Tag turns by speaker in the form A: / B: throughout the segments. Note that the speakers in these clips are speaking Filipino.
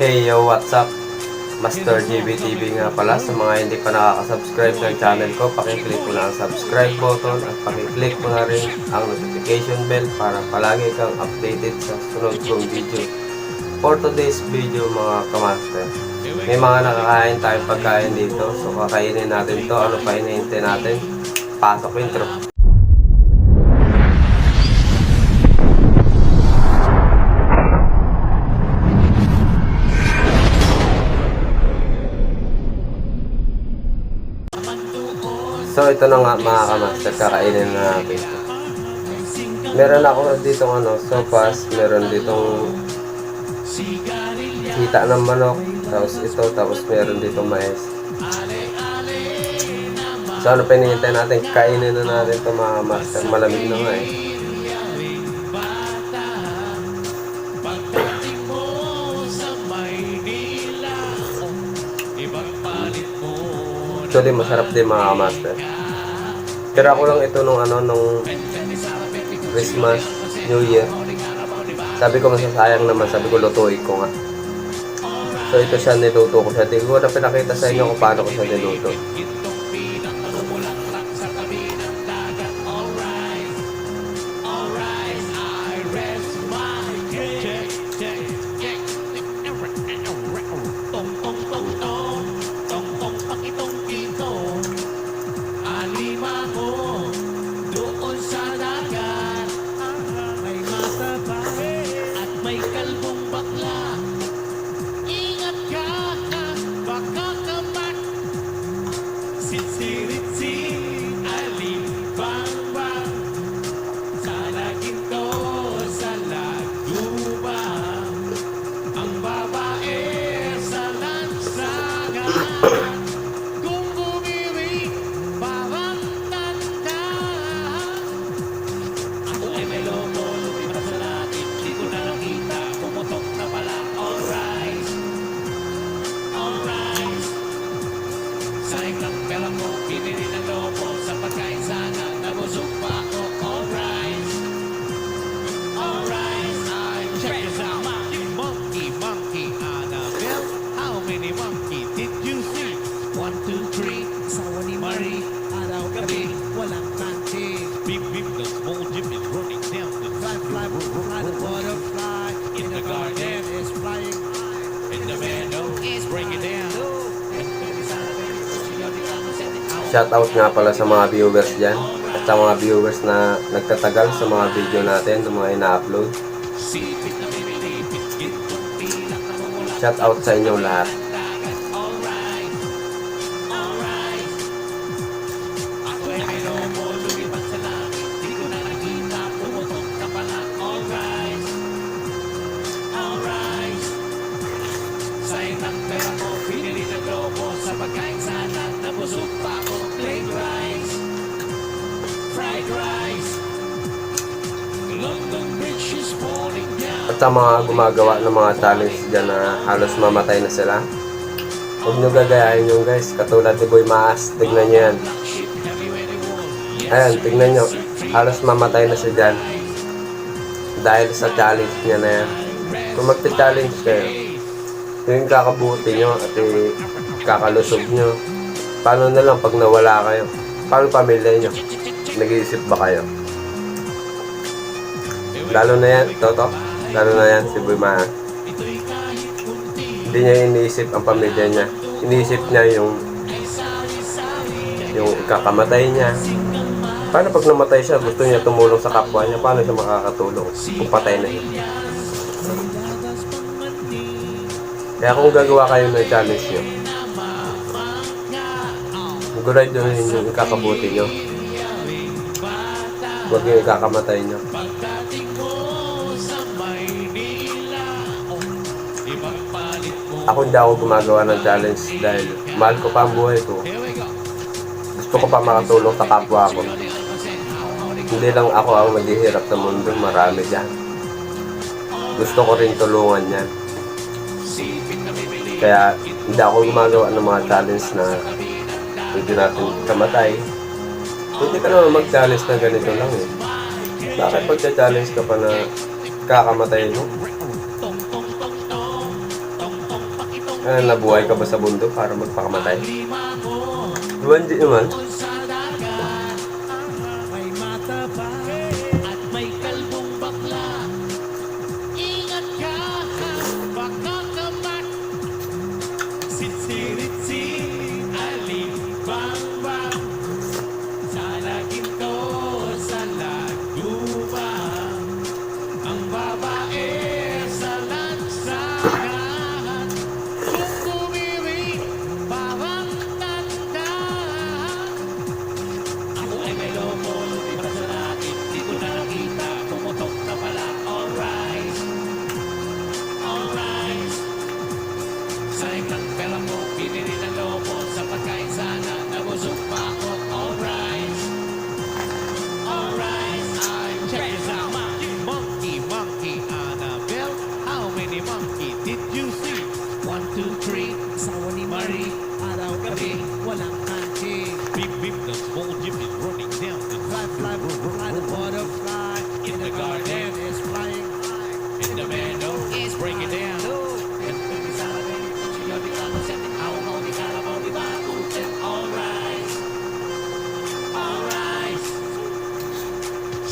A: Hey yo, what's up? Master JBTV nga pala sa mga hindi pa nakaka-subscribe ng channel ko, pakiclick mo na ang subscribe button at pakiclick mo na rin ang notification bell para palagi kang updated sa sunod kong video. For today's video mga kamaster, may mga nakakain tayong pagkain dito, so kakainin natin to. Ano pa hinihintay natin? Pasok intro. So ito na nga mga kamaster, kakainin na natin. Meron ako dito ano, sopas, meron ditong hita ng manok, tapos ito, tapos meron dito mais. So ano pinihintay natin, kainin na natin ito mga kamaster, malamig na nga eh. Actually, masarap din mga kamaster. Pero ako lang ito nung ano, nung Christmas, New Year. Sabi ko masasayang naman, sabi ko lutuin ko nga. So ito siya niluto ko siya. Di ko na pinakita sa inyo kung paano ko siya niluto. Shout out nga pala sa mga viewers dyan. At sa mga viewers na nagtatagal sa mga video natin, sa mga ina-upload.
B: Sipit na bibili Bitgit kung pilak na mamula
A: Shout out sa inyong lahat.
B: Sa
A: mga gumagawa ng mga challenge dyan na halos mamatay na sila. Huwag nyo gagayahin yung guys. Katulad ni Boy Maas. Tignan nyo yan. Ayan, tignan nyo. Halos mamatay na siya dyan. Dahil sa challenge niya na yan. Kung magta-challenge kayo, yung kakabuti nyo at eh, kakalusog nyo. Paano na lang pag nawala kayo? Paano pamilya nyo? Nag-iisip ba kayo? Lalo na yan, Toto. Lalo na yan, si Boy Maas. Hindi niya iniisip ang pamilya niya. Iniisip niya yung yung kakamatay niya. Paano pag namatay siya, gusto niya tumulong sa kapwa niya, paano siya makakatulong kung patay na siya? Kaya kung gagawa kayo ng challenge niyo, gulay doon yung ikakabuti niyo. Huwag yung ikakamatay niyo. Ako hindi ako gumagawa ng challenge dahil mahal ko pa ang buhay ko. Gusto ko pa makatulong sa kapwa ko. Hindi lang ako ang maghihirap sa mundo, marami dyan. Gusto ko rin tulungan yan. Kaya hindi ako gumagawa ng mga challenge na pwede natin kamatay. Pwede ka naman mag-challenge na ganito lang eh. Bakit pagka-challenge ka pa na kakamatay mo? Ano, nabuhay ka ba sa bundok para magpakamatay? Diba hindi naman?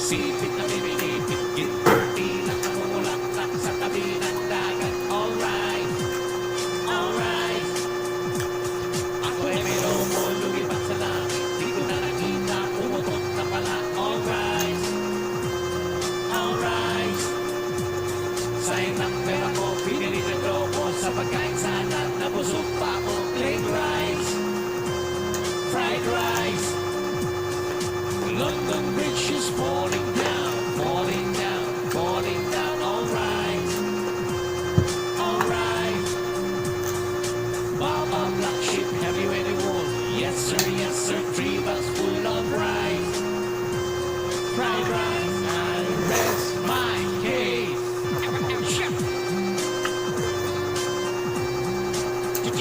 B: Sipit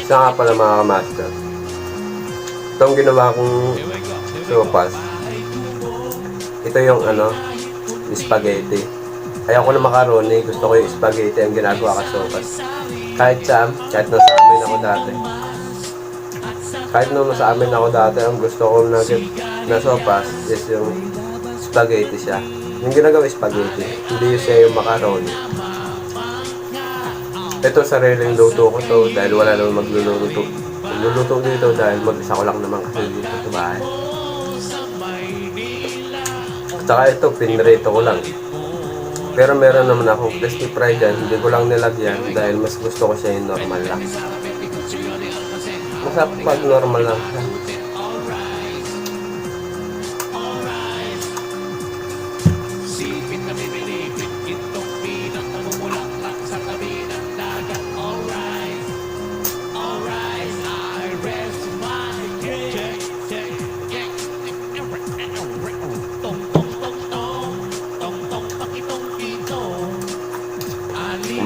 A: Isa nga pala mga kamaster. Ito ang ginawa kong sopas. Ito yung ano, spaghetti. Ayaw ko na macaroni, gusto ko yung spaghetti ang ginagawa ka sopas. Kahit sa, kahit nasa amin ako dati. Kahit nung nasa amin ako dati, ang gusto ko na, na sopas is yung spaghetti siya. Yung ginagawa spaghetti, hindi yung siya yung macaroni. Ito sariling luto ko to dahil wala naman magluluto. Magluluto dito dahil mag-isa ko lang naman kasi dito sa bahay. Saka ito, pinrito ko lang. Pero meron naman akong crispy fry dyan, hindi ko lang nilagyan dahil mas gusto ko siya yung normal lang. Masarap pag normal lang.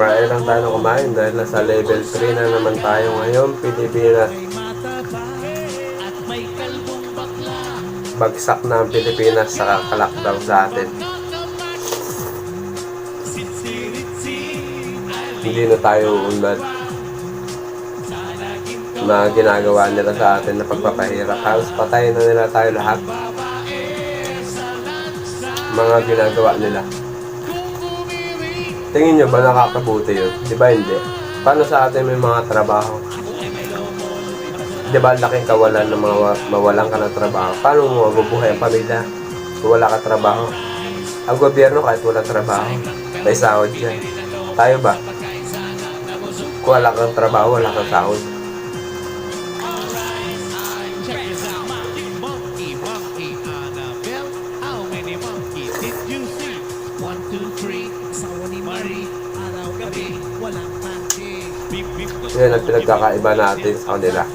A: Kumain lang tayo kumain dahil nasa level 3 na naman tayo ngayon. Pilipinas, bagsak na ang Pilipinas sa kalakdaw sa atin. Hindi na tayo unlad na ginagawa nila sa atin na pagpapahirap. Halos patay na nila tayo lahat. Mga ginagawa nila. Tingin nyo ba nakakabuti yun? Di ba hindi? Paano sa atin may mga trabaho? Di ba laking kawalan ng mga wa- mawalan ka ng trabaho? Paano mo mabubuhay ang pamilya? Kung wala ka trabaho. Ang gobyerno kahit wala trabaho, may sahod yan. Tayo ba? Kung wala kang trabaho, wala kang sahod. Yan ang pinagkakaiba natin sa kanila.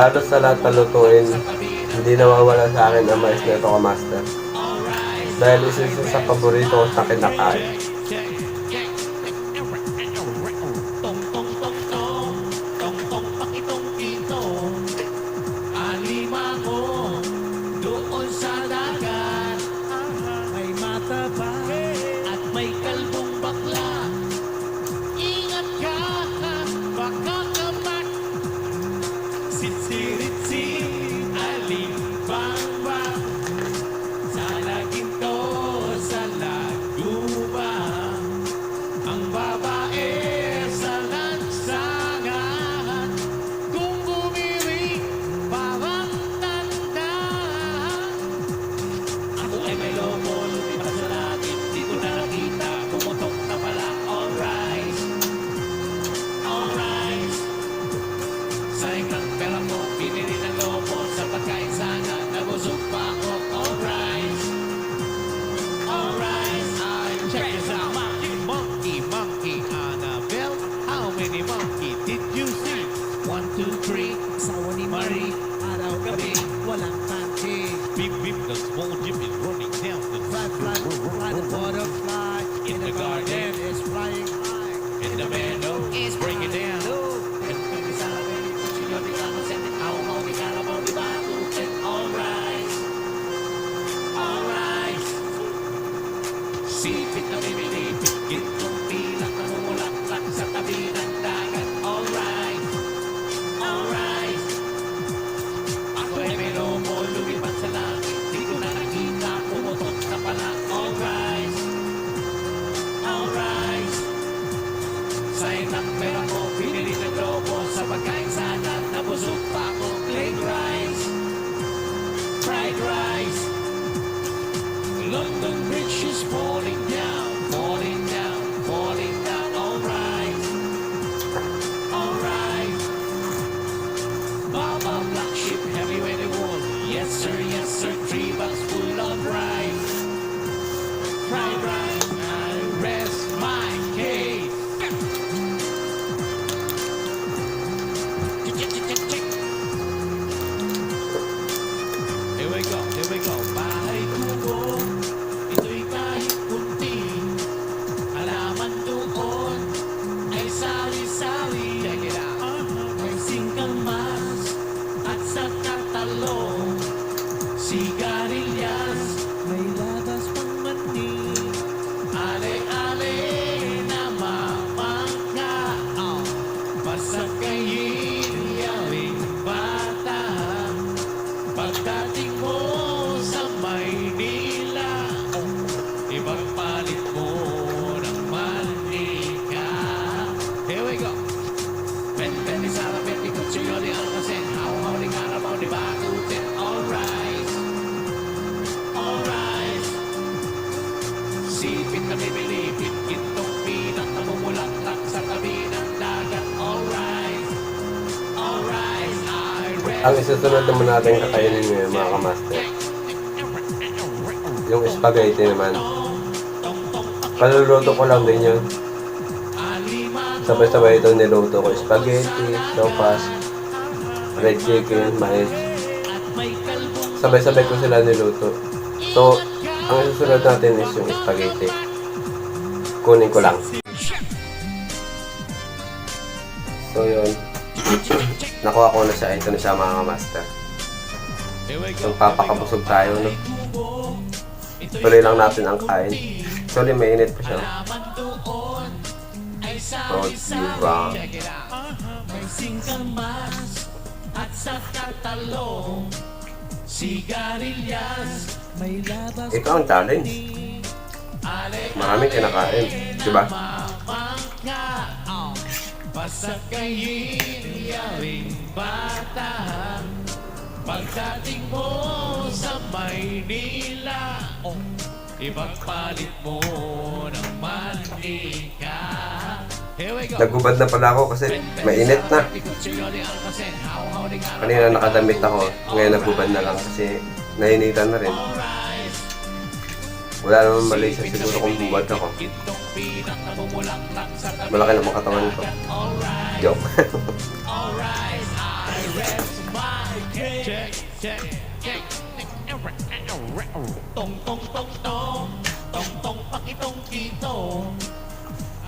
A: halos sa lahat
B: ng
A: hindi nawawala sa akin ang mais na ito
B: kamaster.
A: Dahil isa sa paborito ko sa kinakain. Sipit na bibilipit Gintong pinang namumulaklak sa tabi ng dagat All rise I rest
B: Ang isusunod naman natin kakainin ngayon mga kamaster. Yung spaghetti naman. Paluluto ko lang din yun. Sabay-sabay ito niluto ko. Spaghetti, sopas, red chicken, mais. Sabay-sabay ko sila niluto. So, ang isusunod natin is yung spaghetti. Kunin ko lang. So, yun. Nakuha ko na siya. Ito na siya mga master. So, papakabusog tayo. No? Tuloy lang natin ang kain. Actually, mainit pa siya. Oh, diba?
A: May at sa katalong Sigarilyas May
B: Ito ang challenge. Maraming kinakain. Diba?
A: mamangka oh. Basta kayin yaring bata Pagdating mo sa Maynila oh. Ipagpalit mo ng go
B: Nagubad na pala ako kasi mainit na. Kanina nakadamit ako. Ngayon nagubad na lang kasi nainitan na rin. Wala naman mali sa siguro kung bubad ako. Malaki na katawan ko. Joke.
A: Tong, tong, tong, tong. Tong, tong, pakitong kitong.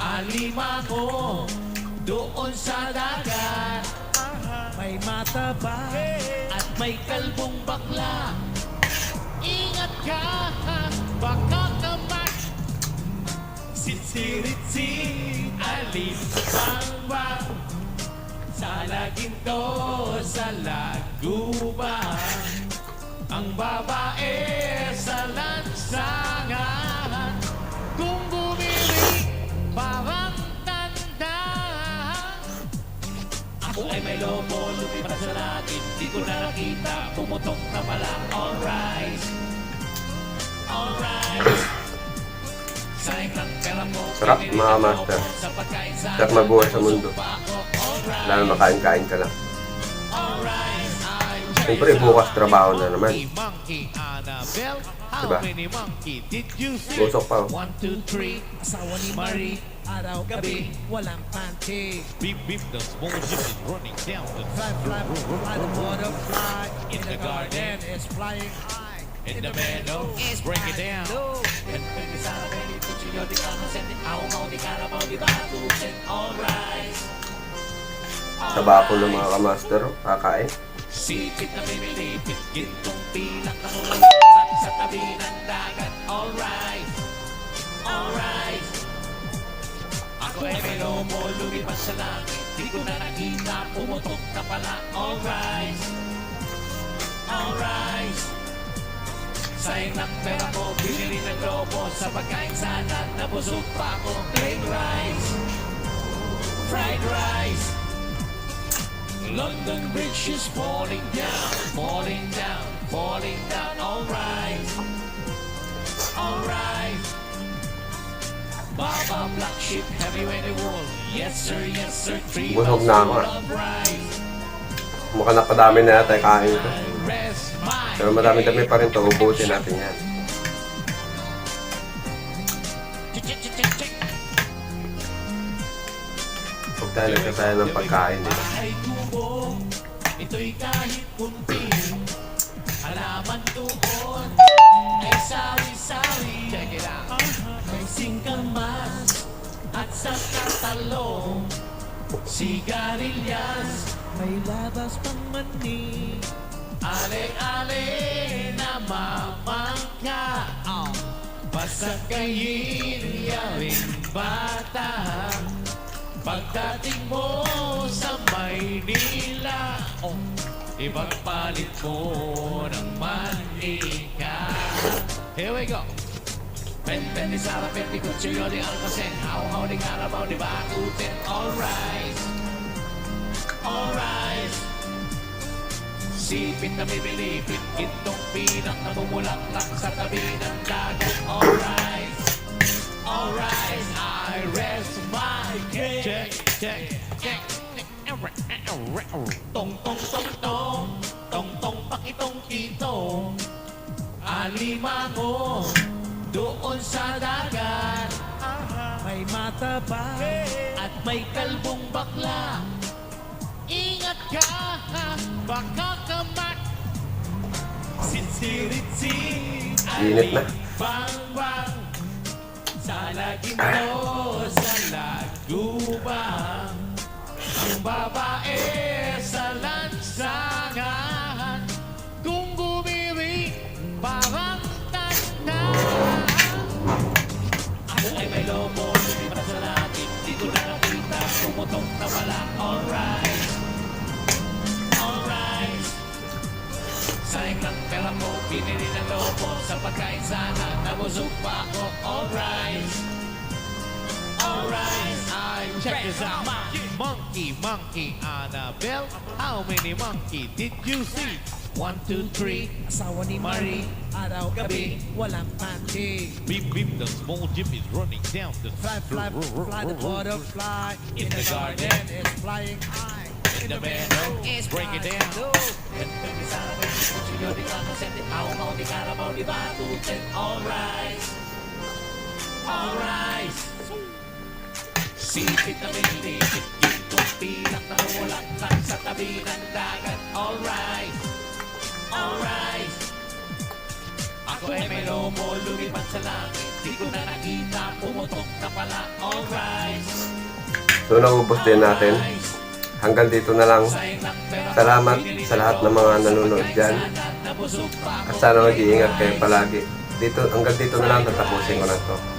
A: Alima ko doon sa dagat. May mata ba at may kalbong bakla. Ingat ka, baka kamat. Sitsiritsi, alin bang bang. Sa laginto, sa laguban Ang babae sa lansangan Kung bumili, parang Ako ay may lobo, lumipas sa langit Di ko pumutok na pala Alright Alright
B: Sarap, mga master. Sarap mabuhay sa mundo. Lalo makain-kain ka lang. Siyempre, bukas trabaho na naman. Diba? Busok pa, oh.
C: Asawa ni
A: Marie,
C: Araw, gabi, walang panty
A: beep, beep, the small ship is running down the
C: Fly, fly, fly, the butterfly
A: In the garden.
C: is flying high
A: In the meadow, break it down. Alright.
B: Sa bako ng mga kamaster, oh, kakain.
A: Sipit na bimilipit, gintong pilak na mululungan sa tabi ng dagat. Alright, alright. Ako ay may lomo, lumipas sa langit. Di ko na nakita, pumutok na pala. Alright, alright. Sayang ng pera ko, binili ng Sa pagkain sana, nabusog pa ako Plain rice, fried rice London Bridge is falling down, falling down, falling down. All right, all right. Baba Black Ship, heavyweight wool. Yes sir, yes sir. Three
B: Busog na ako. Mukhang napadami na yata yung kain ko.
A: Rest
B: Pero madami-dami pa rin to. Ubusin natin yan. Huwag tayo nagkasaya ng pagkain eh.
A: Ito'y kahit kunti. Halaman doon ay sawi-sawi. Check it out. May singkamas at sa katalong. Sigarilyas,
C: May labas pang mani
A: ale-ale na mamangka. Basta kayin yawing bata. Pagdating mo sa Maynila oh, Ipagpalit mo ng manika. Here we go. Pen-pen ni Sara, pen ni Kutsuyo ni Almacen Haw-haw ni Karabaw ni Bakuten Alright Alright Sipit na bibilipit, gintong pinak na bumulaklak sa tabi ng dagat. Alright, alright, I rest my case. Check, check, check. Tong, tong, tong, tong, tong, tong, pakitong kitong. Alimango, doon sa dagat.
C: May mata ba?
A: At may kalbong bakla Ingat ka, baka
B: Init na.
A: Babae sa lansangan Kung gumiri, parang tanda. Ako ay may lomo, lumipas sa langit Di ko na nakita, pumutok na pala Alright, alright Sayang lang pera mo, binili lobo Sa pagkain sana, nabusog pa ako Alright, alright I check this out Monkey, monkey, Annabelle How many monkey did you see? One, two, three
C: Asawa ni
A: Marie,
C: Araw, gabi, walang panty
A: Beep, beep, the small jeep is running down the
C: Fly, fly, fly, the butterfly
A: In the garden.
C: is flying high
A: In the meadow, break it down. Alright, alright. Sipit na binilipit, gintong pilak na bumulaklak sa tabi ng dagat. Alright, alright. Ako ay may lomo, lumipad sa langit. Di ko na nakita, pumutok na pala. Alright,
B: So naubos din natin. Hanggang dito na lang. Salamat sa lahat ng mga nanonood dyan. At sana mag-iingat kayo palagi. Dito, hanggang dito na lang tatapusin ko na to.